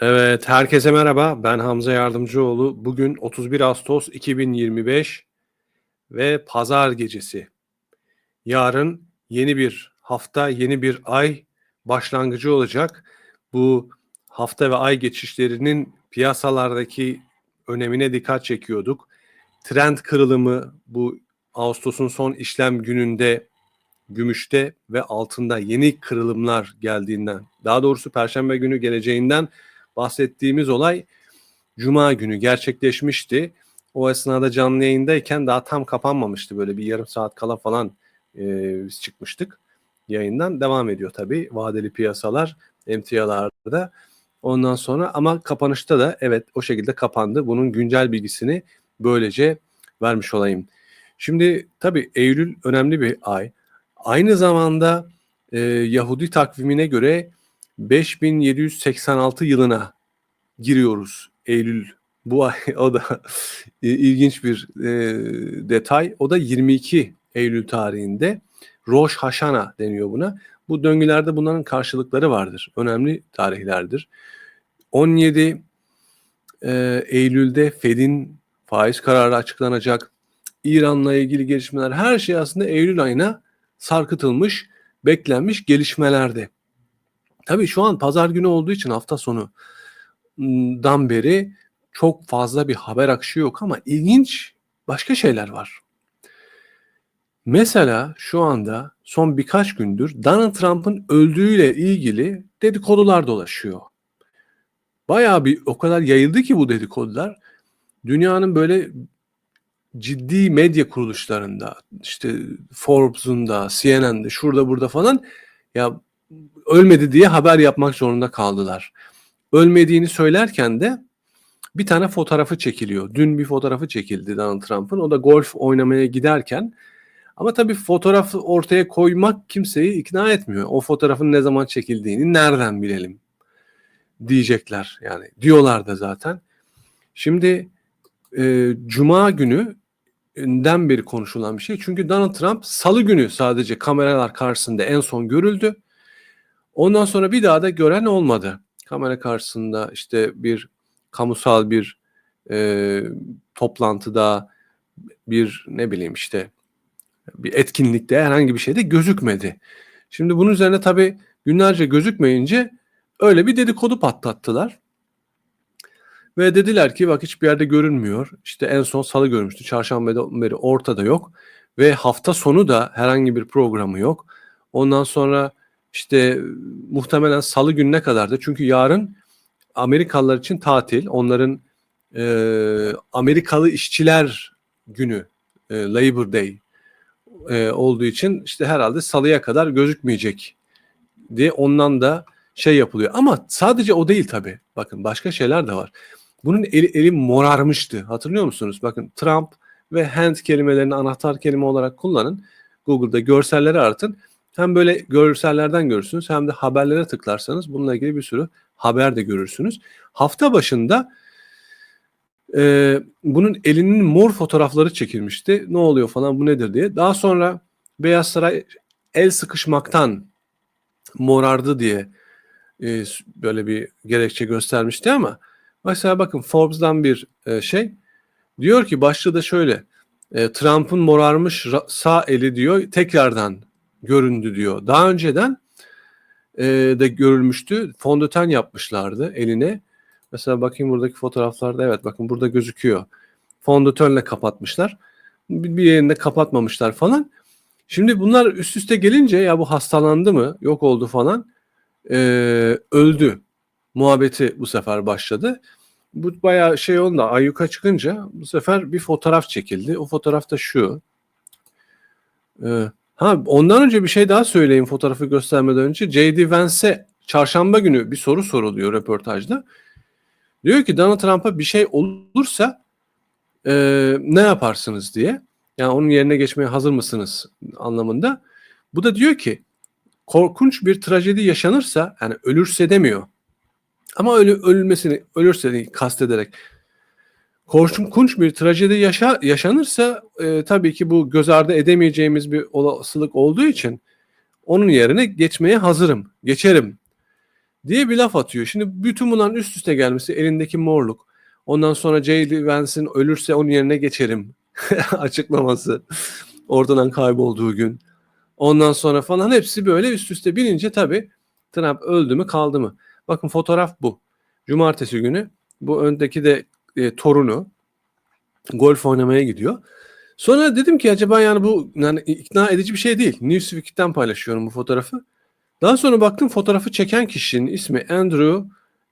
Evet, herkese merhaba. Ben Hamza Yardımcıoğlu. Bugün 31 Ağustos 2025 ve pazar gecesi. Yarın yeni bir hafta, yeni bir ay başlangıcı olacak. Bu hafta ve ay geçişlerinin piyasalardaki önemine dikkat çekiyorduk. Trend kırılımı bu Ağustos'un son işlem gününde gümüşte ve altında yeni kırılımlar geldiğinden, daha doğrusu perşembe günü geleceğinden bahsettiğimiz olay Cuma günü gerçekleşmişti. O esnada canlı yayındayken daha tam kapanmamıştı. Böyle bir yarım saat kala falan e, biz çıkmıştık yayından. Devam ediyor tabii vadeli piyasalar emtialarda. Ondan sonra ama kapanışta da evet o şekilde kapandı. Bunun güncel bilgisini böylece vermiş olayım. Şimdi tabii Eylül önemli bir ay. Aynı zamanda e, Yahudi takvimine göre 5786 yılına giriyoruz Eylül bu ay o da ilginç bir e, detay. O da 22 Eylül tarihinde Rosh Hashanah deniyor buna. Bu döngülerde bunların karşılıkları vardır. Önemli tarihlerdir. 17 e, Eylül'de Fed'in faiz kararı açıklanacak. İran'la ilgili gelişmeler her şey aslında Eylül ayına sarkıtılmış, beklenmiş gelişmelerde. Tabii şu an pazar günü olduğu için hafta sonu dan beri çok fazla bir haber akışı yok ama ilginç başka şeyler var. Mesela şu anda son birkaç gündür Donald Trump'ın öldüğüyle ilgili dedikodular dolaşıyor. Bayağı bir o kadar yayıldı ki bu dedikodular. Dünyanın böyle ciddi medya kuruluşlarında işte Forbes'un da CNN'de şurada burada falan ya ölmedi diye haber yapmak zorunda kaldılar. Ölmediğini söylerken de bir tane fotoğrafı çekiliyor. Dün bir fotoğrafı çekildi Donald Trump'ın. O da golf oynamaya giderken. Ama tabii fotoğrafı ortaya koymak kimseyi ikna etmiyor. O fotoğrafın ne zaman çekildiğini nereden bilelim diyecekler. Yani diyorlar da zaten. Şimdi e, Cuma günü den beri konuşulan bir şey. Çünkü Donald Trump salı günü sadece kameralar karşısında en son görüldü. Ondan sonra bir daha da gören olmadı. Kamera karşısında işte bir kamusal bir e, toplantıda bir ne bileyim işte bir etkinlikte herhangi bir şeyde gözükmedi. Şimdi bunun üzerine tabii günlerce gözükmeyince öyle bir dedikodu patlattılar. Ve dediler ki bak hiçbir yerde görünmüyor. İşte en son salı görmüştü. Çarşamba'da beri ortada yok. Ve hafta sonu da herhangi bir programı yok. Ondan sonra işte muhtemelen salı gününe kadar da çünkü yarın Amerikalılar için tatil. Onların e, Amerikalı işçiler günü e, Labor Day e, olduğu için işte herhalde salıya kadar gözükmeyecek diye ondan da şey yapılıyor. Ama sadece o değil tabii. Bakın başka şeyler de var. Bunun eli, eli morarmıştı. Hatırlıyor musunuz? Bakın Trump ve hand kelimelerini anahtar kelime olarak kullanın. Google'da görselleri aratın. Hem böyle görsellerden görürsünüz hem de haberlere tıklarsanız bununla ilgili bir sürü haber de görürsünüz. Hafta başında e, bunun elinin mor fotoğrafları çekilmişti. Ne oluyor falan bu nedir diye. Daha sonra Beyaz Saray el sıkışmaktan morardı diye e, böyle bir gerekçe göstermişti ama mesela bakın Forbes'dan bir e, şey diyor ki başlığı da şöyle e, Trump'ın morarmış sağ eli diyor tekrardan göründü diyor. Daha önceden e, de görülmüştü. Fondöten yapmışlardı eline. Mesela bakayım buradaki fotoğraflarda evet bakın burada gözüküyor. Fondötenle kapatmışlar. Bir yerinde kapatmamışlar falan. Şimdi bunlar üst üste gelince ya bu hastalandı mı yok oldu falan e, öldü muhabbeti bu sefer başladı. Bu bayağı şey oldu ayyuka çıkınca bu sefer bir fotoğraf çekildi. O fotoğraf da şu. Ee, Ha ondan önce bir şey daha söyleyeyim fotoğrafı göstermeden önce. J.D. Vance'e çarşamba günü bir soru soruluyor röportajda. Diyor ki Donald Trump'a bir şey olursa e, ne yaparsınız diye. Yani onun yerine geçmeye hazır mısınız anlamında. Bu da diyor ki korkunç bir trajedi yaşanırsa yani ölürse demiyor. Ama ölü, ölmesini ölürse kastederek korkunç bir trajedi yaşa, yaşanırsa e, tabii ki bu göz ardı edemeyeceğimiz bir olasılık olduğu için onun yerine geçmeye hazırım, geçerim diye bir laf atıyor. Şimdi bütün bunların üst üste gelmesi elindeki morluk. Ondan sonra J.D. Vance'in ölürse onun yerine geçerim açıklaması. Ortadan kaybolduğu gün. Ondan sonra falan hepsi böyle üst üste binince tabii Trump öldü mü kaldı mı? Bakın fotoğraf bu. Cumartesi günü bu öndeki de e, torunu golf oynamaya gidiyor. Sonra dedim ki acaba yani bu yani ikna edici bir şey değil. Newsweek'ten paylaşıyorum bu fotoğrafı. Daha sonra baktım fotoğrafı çeken kişinin ismi Andrew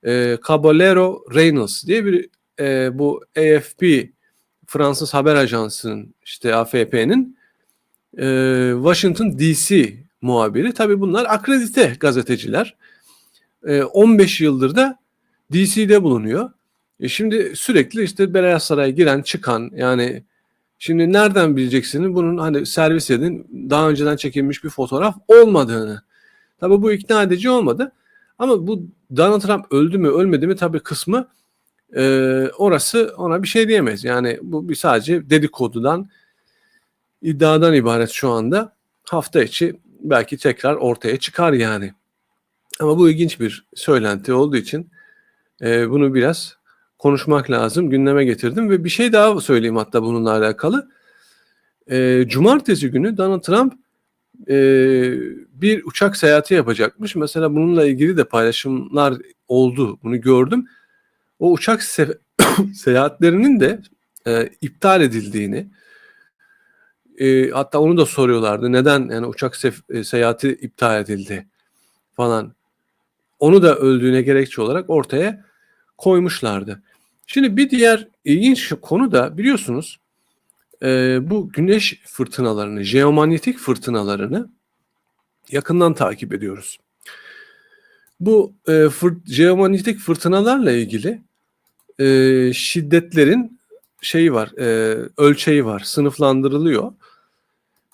e, Caballero Reynolds diye bir e, bu AFP Fransız haber ajansının işte AFP'nin e, Washington DC muhabiri. Tabii bunlar akredite gazeteciler. E, 15 yıldır da DC'de bulunuyor. E şimdi sürekli işte Beyaz Saray'a giren çıkan yani şimdi nereden bileceksin bunun hani servis edin daha önceden çekilmiş bir fotoğraf olmadığını. Tabii bu ikna edici olmadı. Ama bu Donald Trump öldü mü ölmedi mi tabii kısmı e, orası ona bir şey diyemeyiz. Yani bu bir sadece dedikodudan iddiadan ibaret şu anda. Hafta içi belki tekrar ortaya çıkar yani. Ama bu ilginç bir söylenti olduğu için e, bunu biraz konuşmak lazım. Gündeme getirdim ve bir şey daha söyleyeyim hatta bununla alakalı. E, Cumartesi günü Donald Trump e, bir uçak seyahati yapacakmış. Mesela bununla ilgili de paylaşımlar oldu. Bunu gördüm. O uçak se seyahatlerinin de e, iptal edildiğini e, hatta onu da soruyorlardı. Neden yani uçak se e, seyahati iptal edildi falan. Onu da öldüğüne gerekçe olarak ortaya koymuşlardı. Şimdi bir diğer ilginç konu da biliyorsunuz e, bu güneş fırtınalarını, jeomanyetik fırtınalarını yakından takip ediyoruz. Bu e, fır, jeomanyetik fırtınalarla ilgili e, şiddetlerin şeyi var, e, ölçeği var, sınıflandırılıyor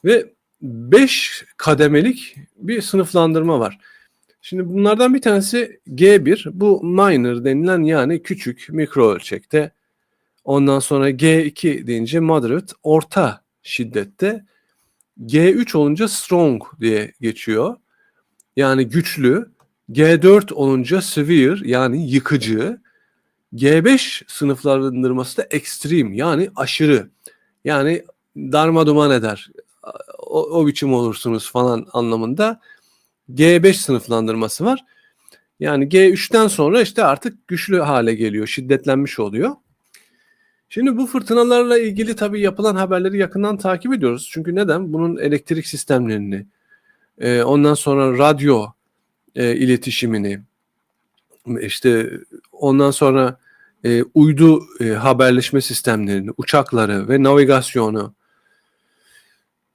ve 5 kademelik bir sınıflandırma var. Şimdi bunlardan bir tanesi G1. Bu minor denilen yani küçük mikro ölçekte. Ondan sonra G2 deyince moderate orta şiddette. G3 olunca strong diye geçiyor. Yani güçlü. G4 olunca severe yani yıkıcı. G5 sınıflandırması da extreme yani aşırı. Yani darma duman eder. O, o biçim olursunuz falan anlamında. G5 sınıflandırması var. Yani G3'ten sonra işte artık güçlü hale geliyor, şiddetlenmiş oluyor. Şimdi bu fırtınalarla ilgili tabii yapılan haberleri yakından takip ediyoruz. Çünkü neden? Bunun elektrik sistemlerini, e, ondan sonra radyo e, iletişimini, işte ondan sonra e, uydu e, haberleşme sistemlerini, uçakları ve navigasyonu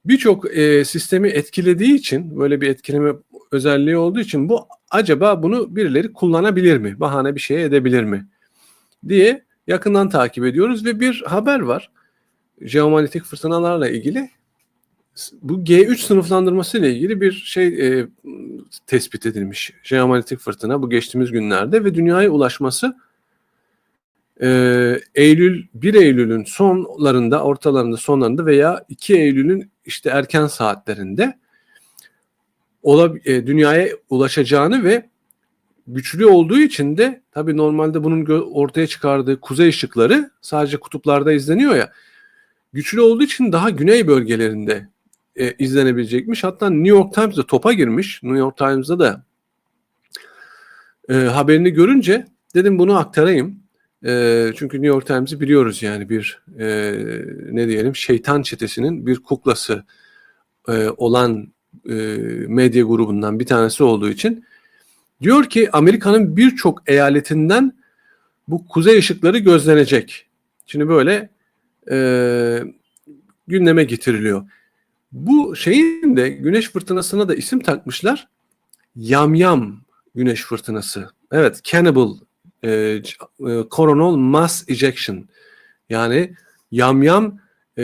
birçok e, sistemi etkilediği için böyle bir etkileme özelliği olduğu için bu acaba bunu birileri kullanabilir mi? Bahane bir şey edebilir mi? diye yakından takip ediyoruz ve bir haber var. Jeomanyetik fırtınalarla ilgili bu G3 sınıflandırması ile ilgili bir şey e, tespit edilmiş. Jeomanyetik fırtına bu geçtiğimiz günlerde ve dünyaya ulaşması e, Eylül 1 Eylül'ün sonlarında, ortalarında, sonlarında veya 2 Eylül'ün işte erken saatlerinde dünyaya ulaşacağını ve güçlü olduğu için de tabii normalde bunun ortaya çıkardığı kuzey ışıkları sadece kutuplarda izleniyor ya. Güçlü olduğu için daha güney bölgelerinde e, izlenebilecekmiş. Hatta New York Times'da topa girmiş. New York Times'da da e, haberini görünce dedim bunu aktarayım. E, çünkü New York Times'i biliyoruz yani bir e, ne diyelim şeytan çetesinin bir kuklası e, olan e, medya grubundan bir tanesi olduğu için diyor ki Amerika'nın birçok eyaletinden bu kuzey ışıkları gözlenecek. Şimdi böyle e, gündeme getiriliyor. Bu şeyin de güneş fırtınasına da isim takmışlar. Yamyam güneş fırtınası. Evet, cannibal e, e, coronal mass ejection. Yani yamyam e,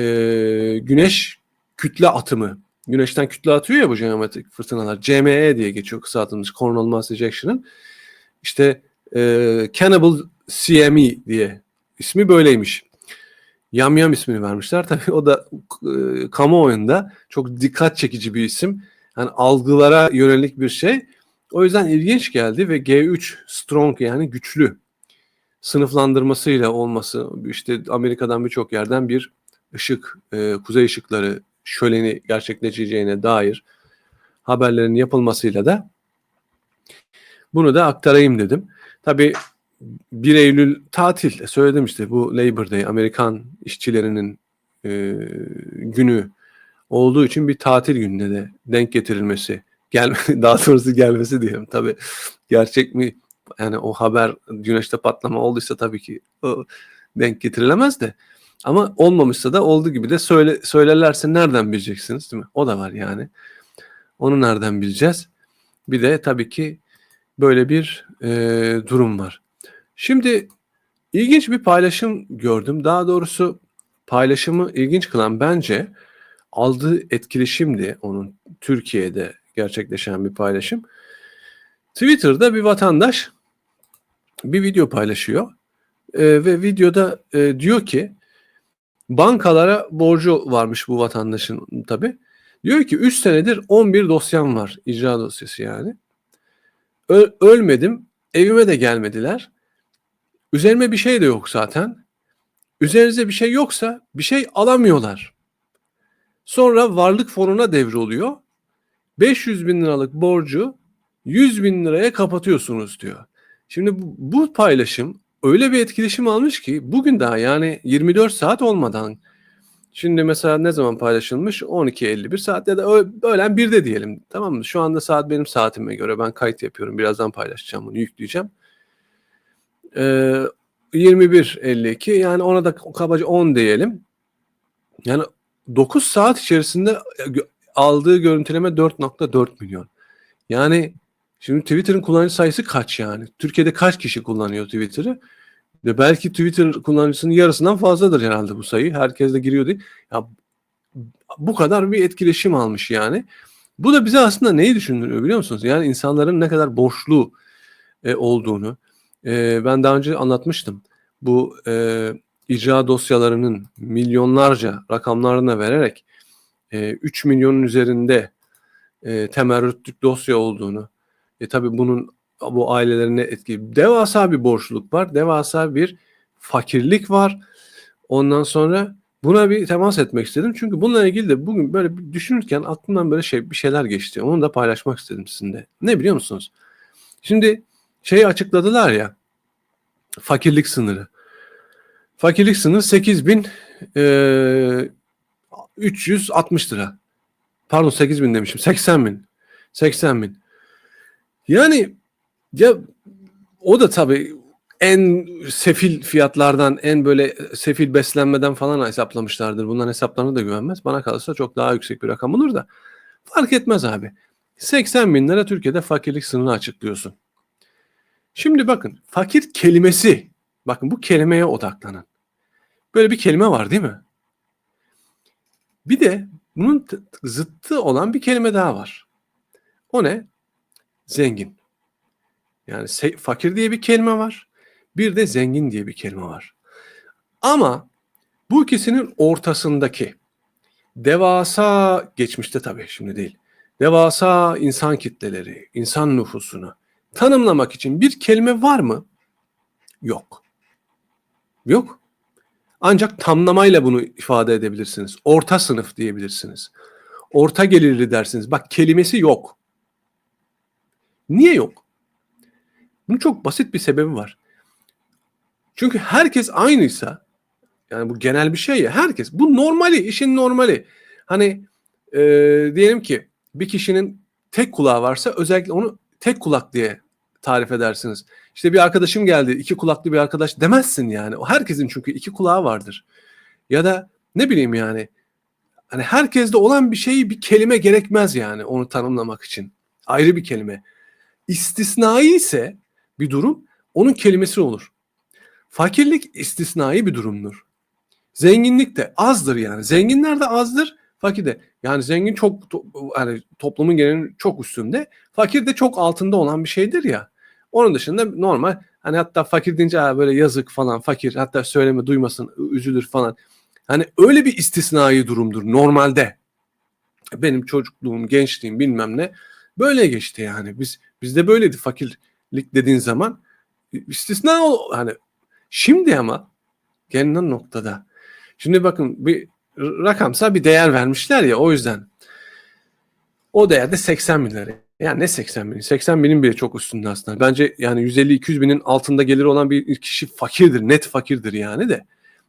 güneş kütle atımı. Güneşten kütle atıyor ya bu geometrik fırtınalar. CME diye geçiyor kısaltılmış coronal mass ejection'ın. İşte e, cannibal CME diye ismi böyleymiş. Yam Yam ismini vermişler. Tabii o da e, kamuoyunda çok dikkat çekici bir isim. Yani algılara yönelik bir şey. O yüzden ilginç geldi ve G3 strong yani güçlü sınıflandırmasıyla olması işte Amerika'dan birçok yerden bir ışık, e, kuzey ışıkları şöleni gerçekleşeceğine dair haberlerin yapılmasıyla da bunu da aktarayım dedim. Tabii 1 Eylül tatil söyledim işte bu Labor Day Amerikan işçilerinin e, günü olduğu için bir tatil gününe de denk getirilmesi gelme daha doğrusu gelmesi diyelim. Tabii gerçek mi? Yani o haber güneşte patlama olduysa tabii ki o denk getirilemez de ama olmamışsa da olduğu gibi de söyle, söylerlerse nereden bileceksiniz değil mi? O da var yani. Onu nereden bileceğiz? Bir de tabii ki böyle bir e, durum var. Şimdi ilginç bir paylaşım gördüm. Daha doğrusu paylaşımı ilginç kılan bence aldığı etkileşimdi onun Türkiye'de gerçekleşen bir paylaşım. Twitter'da bir vatandaş bir video paylaşıyor e, ve videoda e, diyor ki bankalara borcu varmış bu vatandaşın tabi. Diyor ki 3 senedir 11 dosyam var icra dosyası yani. Ö- ölmedim evime de gelmediler. Üzerime bir şey de yok zaten. Üzerinize bir şey yoksa bir şey alamıyorlar. Sonra varlık fonuna devroluyor. 500 bin liralık borcu 100 bin liraya kapatıyorsunuz diyor. Şimdi bu, bu paylaşım öyle bir etkileşim almış ki bugün daha yani 24 saat olmadan şimdi mesela ne zaman paylaşılmış 12.51 saat ya da öğlen 1'de diyelim tamam mı? Şu anda saat benim saatime göre ben kayıt yapıyorum birazdan paylaşacağım bunu yükleyeceğim. Ee, 21.52 yani ona da kabaca 10 diyelim. Yani 9 saat içerisinde aldığı görüntüleme 4.4 milyon. Yani şimdi Twitter'ın kullanıcı sayısı kaç yani? Türkiye'de kaç kişi kullanıyor Twitter'ı? Ve belki Twitter kullanıcısının yarısından fazladır herhalde bu sayı. Herkes de giriyor değil. Ya bu kadar bir etkileşim almış yani. Bu da bize aslında neyi düşündürüyor biliyor musunuz? Yani insanların ne kadar borçlu e, olduğunu. E, ben daha önce anlatmıştım. Bu e, icra dosyalarının milyonlarca rakamlarına vererek e, 3 milyonun üzerinde e, temerrütlük dosya olduğunu, e tabi bunun bu ailelerine etki, devasa bir borçluluk var, devasa bir fakirlik var. Ondan sonra buna bir temas etmek istedim. Çünkü bununla ilgili de bugün böyle düşünürken aklımdan böyle şey bir şeyler geçti. Onu da paylaşmak istedim sizinle. Ne biliyor musunuz? Şimdi şeyi açıkladılar ya fakirlik sınırı. Fakirlik sınırı 8000 e, 360 lira. Pardon 8 bin demişim. 80 bin. 80 bin. Yani ya o da tabii en sefil fiyatlardan, en böyle sefil beslenmeden falan hesaplamışlardır. Bunların hesaplarına da güvenmez. Bana kalırsa çok daha yüksek bir rakam olur da fark etmez abi. 80 bin lira Türkiye'de fakirlik sınırını açıklıyorsun. Şimdi bakın fakir kelimesi, bakın bu kelimeye odaklanın. Böyle bir kelime var değil mi? Bir de bunun zıttı olan bir kelime daha var. O ne? Zengin. Yani fakir diye bir kelime var. Bir de zengin diye bir kelime var. Ama bu ikisinin ortasındaki devasa geçmişte tabii şimdi değil. Devasa insan kitleleri, insan nüfusunu tanımlamak için bir kelime var mı? Yok. Yok. Ancak tamlamayla bunu ifade edebilirsiniz. Orta sınıf diyebilirsiniz. Orta gelirli dersiniz. Bak kelimesi yok. Niye yok? Bunun çok basit bir sebebi var. Çünkü herkes aynıysa yani bu genel bir şey ya herkes bu normali işin normali. Hani e, diyelim ki bir kişinin tek kulağı varsa özellikle onu tek kulak diye tarif edersiniz. İşte bir arkadaşım geldi, iki kulaklı bir arkadaş demezsin yani. O herkesin çünkü iki kulağı vardır. Ya da ne bileyim yani hani herkeste olan bir şeyi bir kelime gerekmez yani onu tanımlamak için. Ayrı bir kelime. İstisnai ise bir durum onun kelimesi olur. Fakirlik istisnai bir durumdur. Zenginlik de azdır yani. Zenginler de azdır, fakir de. Yani zengin çok yani toplumun genelinin çok üstünde, fakir de çok altında olan bir şeydir ya. Onun dışında normal hani hatta fakir deyince böyle yazık falan fakir hatta söyleme duymasın üzülür falan. Hani öyle bir istisnai durumdur normalde. Benim çocukluğum, gençliğim bilmem ne böyle geçti yani. Biz bizde böyleydi fakirlik dediğin zaman istisna o hani şimdi ama gelinen noktada. Şimdi bakın bir rakamsal bir değer vermişler ya o yüzden. O değerde 80 bin lira. Yani ne 80 bin? 80 binin bile çok üstünde aslında. Bence yani 150-200 binin altında gelir olan bir kişi fakirdir. Net fakirdir yani de.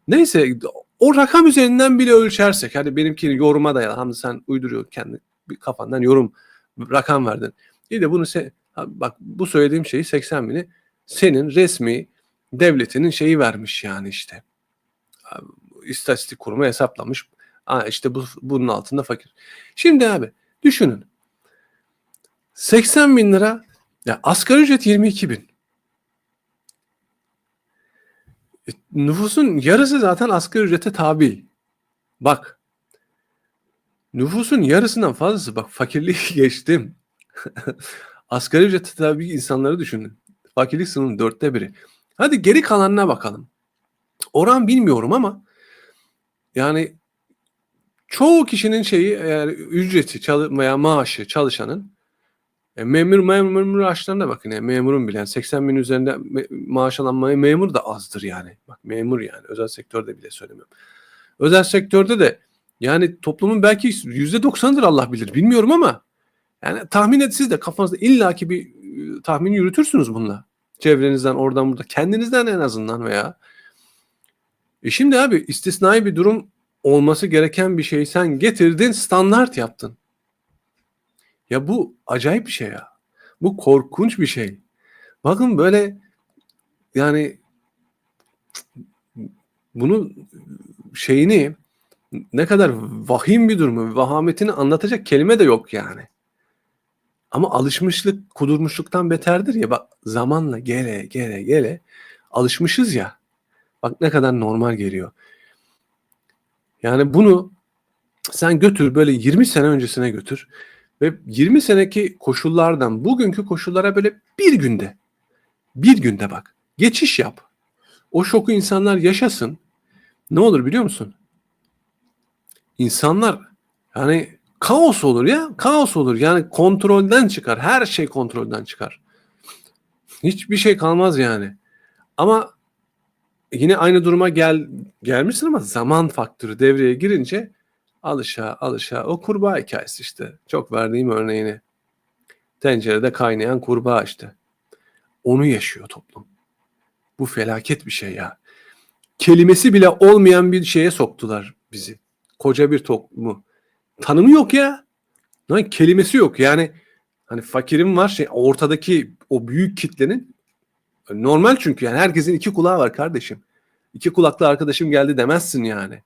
Neyse o rakam üzerinden bile ölçersek. Hadi benimkini yoruma dayalı. Hamdi sen uyduruyor kendi kafandan yorum rakam verdin. İyi de bunu se bak bu söylediğim şeyi 80 bini senin resmi devletinin şeyi vermiş yani işte. İstatistik kurumu hesaplamış. Aa işte bu, bunun altında fakir. Şimdi abi düşünün. 80 bin lira ya asgari ücret 22 bin. E, nüfusun yarısı zaten asgari ücrete tabi. Bak. Nüfusun yarısından fazlası bak fakirliği geçtim. Asgari ücrete tabi insanları düşünün. Fakirlik sınırının dörtte biri. Hadi geri kalanına bakalım. Oran bilmiyorum ama yani çoğu kişinin şeyi eğer ücreti veya maaşı çalışanın e, memur memur maaşlarına bakın yani memurun bile yani 80 bin üzerinde me maaş alan memur da azdır yani. Bak memur yani özel sektörde bile söylemiyorum. Özel sektörde de yani toplumun belki yüzde doksanıdır Allah bilir bilmiyorum ama yani tahmin et siz de kafanızda illaki bir ıı, tahmin yürütürsünüz bununla. Çevrenizden oradan burada kendinizden en azından veya e şimdi abi istisnai bir durum olması gereken bir şeyi sen getirdin standart yaptın. Ya bu acayip bir şey ya. Bu korkunç bir şey. Bakın böyle yani bunu şeyini ne kadar vahim bir durumu, vahametini anlatacak kelime de yok yani. Ama alışmışlık kudurmuşluktan beterdir ya. Bak zamanla gele gele gele alışmışız ya. Bak ne kadar normal geliyor. Yani bunu sen götür böyle 20 sene öncesine götür. Ve 20 seneki koşullardan bugünkü koşullara böyle bir günde, bir günde bak, geçiş yap. O şoku insanlar yaşasın. Ne olur biliyor musun? İnsanlar yani kaos olur ya, kaos olur. Yani kontrolden çıkar. Her şey kontrolden çıkar. Hiçbir şey kalmaz yani. Ama yine aynı duruma gel gelmişsin ama zaman faktörü devreye girince Alışa alışa o kurbağa hikayesi işte. Çok verdiğim örneğini. Tencerede kaynayan kurbağa işte. Onu yaşıyor toplum. Bu felaket bir şey ya. Kelimesi bile olmayan bir şeye soktular bizi. Koca bir toplumu. Tanımı yok ya. Lan kelimesi yok. Yani hani fakirim var şey ortadaki o büyük kitlenin normal çünkü yani herkesin iki kulağı var kardeşim. İki kulaklı arkadaşım geldi demezsin yani.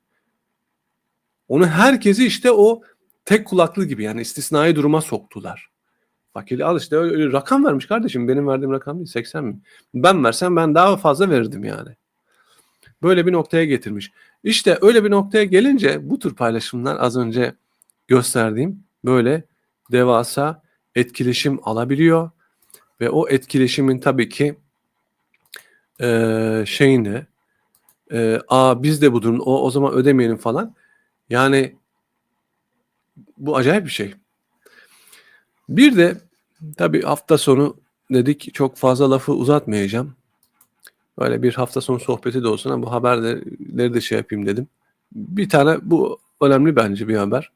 Onu herkesi işte o tek kulaklı gibi yani istisnai duruma soktular. Fakirli al işte öyle, öyle rakam vermiş kardeşim. Benim verdiğim rakam değil 80 bin. Ben versem ben daha fazla verirdim yani. Böyle bir noktaya getirmiş. İşte öyle bir noktaya gelince bu tür paylaşımlar az önce gösterdiğim böyle devasa etkileşim alabiliyor. Ve o etkileşimin tabii ki e, şeyinde e, a biz de bu durum o, o zaman ödemeyelim falan yani bu acayip bir şey. Bir de tabii hafta sonu dedik çok fazla lafı uzatmayacağım. Böyle bir hafta sonu sohbeti de olsun ama bu haberleri de şey yapayım dedim. Bir tane bu önemli bence bir haber.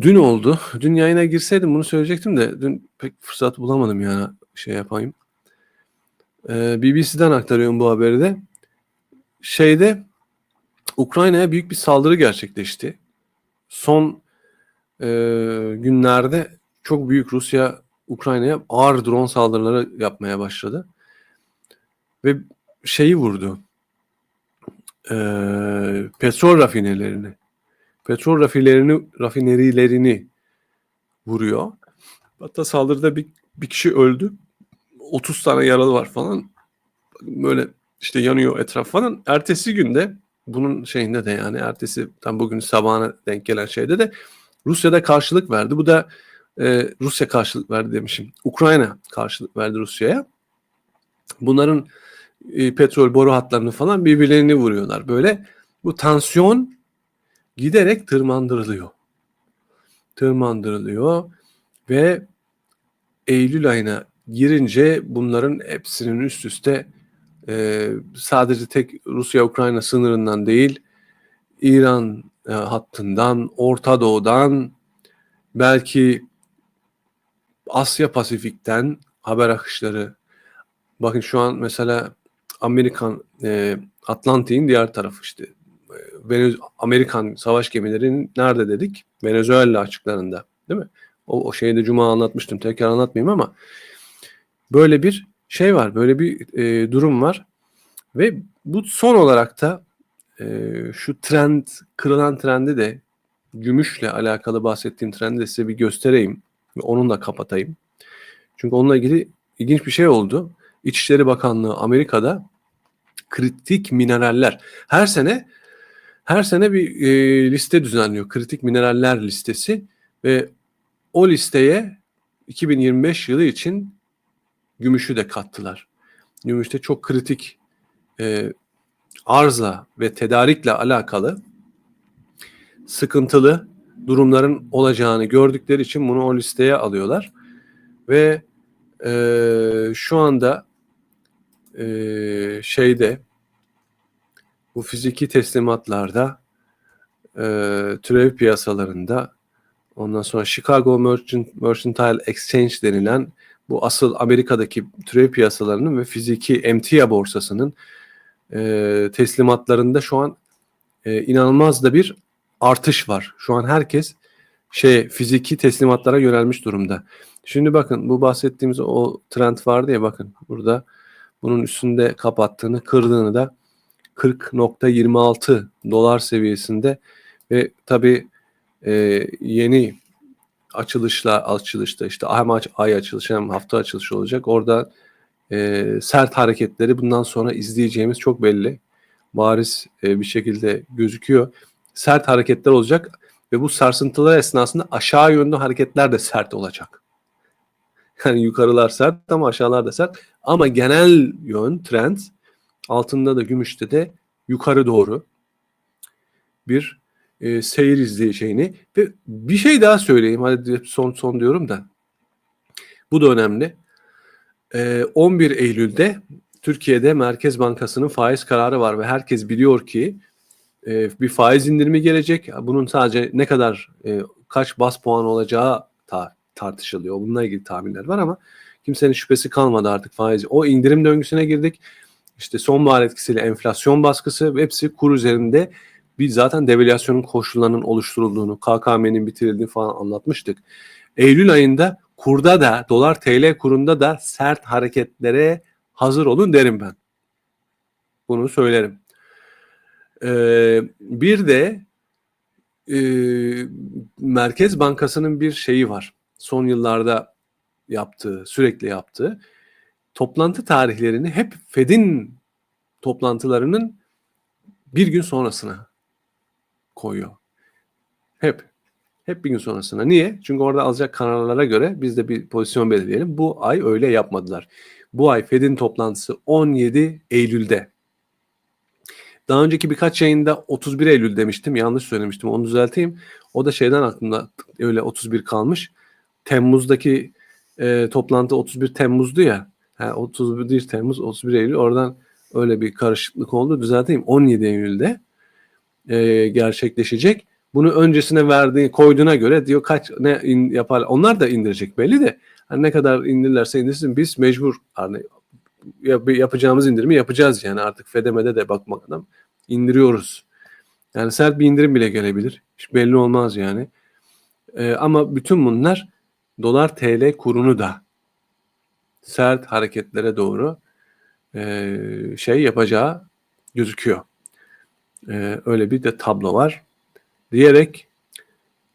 Dün oldu. Dün yayına girseydim bunu söyleyecektim de dün pek fırsat bulamadım yani şey yapayım. Ee, BBC'den aktarıyorum bu haberi de. Şeyde Ukrayna'ya büyük bir saldırı gerçekleşti. Son e, günlerde çok büyük Rusya Ukrayna'ya ağır drone saldırıları yapmaya başladı. Ve şeyi vurdu. E, petrol rafinerilerini. Petrol rafinerilerini, rafinerilerini vuruyor. Hatta saldırıda bir, bir kişi öldü. 30 tane yaralı var falan. Böyle işte yanıyor etraf falan. Ertesi günde bunun şeyinde de yani ertesi tam bugün sabahına denk gelen şeyde de Rusya'da karşılık verdi. Bu da e, Rusya karşılık verdi demişim. Ukrayna karşılık verdi Rusya'ya. Bunların e, petrol boru hatlarını falan birbirlerini vuruyorlar. Böyle bu tansiyon giderek tırmandırılıyor. Tırmandırılıyor. Ve Eylül ayına girince bunların hepsinin üst üste e, sadece tek Rusya-Ukrayna sınırından değil, İran e, hattından, Orta Doğu'dan, belki Asya Pasifik'ten haber akışları. Bakın şu an mesela Amerikan e, Atlantik'in diğer tarafı işte Venez Amerikan savaş gemilerinin nerede dedik? Venezuela açıklarında değil mi? O, o şeyde Cuma anlatmıştım tekrar anlatmayayım ama böyle bir şey var böyle bir e, durum var ve bu son olarak da e, şu trend kırılan trendi de gümüşle alakalı bahsettiğim trendi de size bir göstereyim ve onun da kapatayım. Çünkü onunla ilgili ilginç bir şey oldu. İçişleri Bakanlığı Amerika'da kritik mineraller her sene her sene bir e, liste düzenliyor. Kritik mineraller listesi ve o listeye 2025 yılı için gümüşü de kattılar. Gümüşte çok kritik e, arzla ve tedarikle alakalı sıkıntılı durumların olacağını gördükleri için bunu o listeye alıyorlar. Ve e, şu anda e, şeyde bu fiziki teslimatlarda e, türev piyasalarında ondan sonra Chicago Merchant, Mercantile Exchange denilen bu asıl Amerika'daki türev piyasalarının ve fiziki emtia borsasının e, teslimatlarında şu an e, inanılmaz da bir artış var. Şu an herkes şey fiziki teslimatlara yönelmiş durumda. Şimdi bakın bu bahsettiğimiz o trend vardı ya bakın burada bunun üstünde kapattığını kırdığını da 40.26 dolar seviyesinde ve tabi e, yeni açılışla açılışta işte hem ay açılışı hem hafta açılışı olacak. Orada e, sert hareketleri bundan sonra izleyeceğimiz çok belli. Bariz e, bir şekilde gözüküyor. Sert hareketler olacak ve bu sarsıntılar esnasında aşağı yönlü hareketler de sert olacak. Yani yukarılar sert ama aşağılar da sert. Ama genel yön, trend altında da gümüşte de yukarı doğru bir e, seyir izleyeceğini ve bir şey daha söyleyeyim. Hadi son son diyorum da. Bu da önemli. 11 ee, Eylül'de Türkiye'de Merkez Bankası'nın faiz kararı var ve herkes biliyor ki e, bir faiz indirimi gelecek. Bunun sadece ne kadar e, kaç bas puan olacağı tartışılıyor. Bununla ilgili tahminler var ama kimsenin şüphesi kalmadı artık faiz. O indirim döngüsüne girdik. İşte sonbahar etkisiyle enflasyon baskısı hepsi kur üzerinde bir zaten devalüasyonun koşullarının oluşturulduğunu, KKM'nin bitirildiğini falan anlatmıştık. Eylül ayında kurda da dolar TL kurunda da sert hareketlere hazır olun derim ben. Bunu söylerim. Ee, bir de e, Merkez Bankası'nın bir şeyi var. Son yıllarda yaptığı, sürekli yaptığı toplantı tarihlerini hep Fed'in toplantılarının bir gün sonrasına koyuyor. Hep. Hep bir gün sonrasına. Niye? Çünkü orada alacak kararlara göre biz de bir pozisyon belirleyelim. Bu ay öyle yapmadılar. Bu ay Fed'in toplantısı 17 Eylül'de. Daha önceki birkaç yayında 31 Eylül demiştim. Yanlış söylemiştim. Onu düzelteyim. O da şeyden aklımda öyle 31 kalmış. Temmuz'daki e, toplantı 31 Temmuz'du ya. Yani 31 Temmuz, 31 Eylül. Oradan öyle bir karışıklık oldu. Düzelteyim. 17 Eylül'de e, gerçekleşecek. Bunu öncesine verdiği koyduğuna göre diyor kaç ne in, yapar. Onlar da indirecek belli de. Hani ne kadar indirirlerse indirsin biz mecbur hani yap, yapacağımız indirimi yapacağız yani artık FEDEM'de de bakmadan indiriyoruz. Yani sert bir indirim bile gelebilir. Hiç belli olmaz yani. Ee, ama bütün bunlar dolar TL kurunu da sert hareketlere doğru e, şey yapacağı gözüküyor. E, öyle bir de tablo var diyerek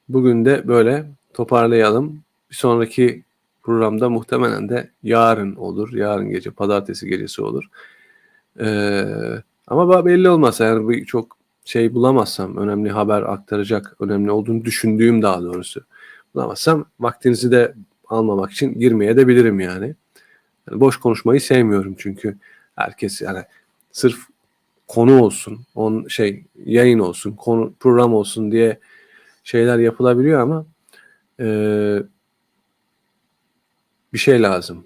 bugün de böyle toparlayalım. Bir sonraki programda muhtemelen de yarın olur. Yarın gece, pazartesi gecesi olur. Ee, ama belli olmaz. Yani bir çok şey bulamazsam, önemli haber aktaracak, önemli olduğunu düşündüğüm daha doğrusu bulamazsam vaktinizi de almamak için girmeye de bilirim yani. Yani boş konuşmayı sevmiyorum çünkü herkes yani sırf konu olsun, on şey yayın olsun, konu program olsun diye şeyler yapılabiliyor ama e, bir şey lazım.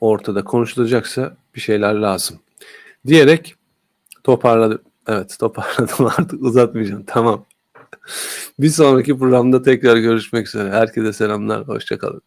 Ortada konuşulacaksa bir şeyler lazım. Diyerek toparladım. Evet toparladım artık uzatmayacağım. Tamam. Bir sonraki programda tekrar görüşmek üzere. Herkese selamlar. Hoşçakalın.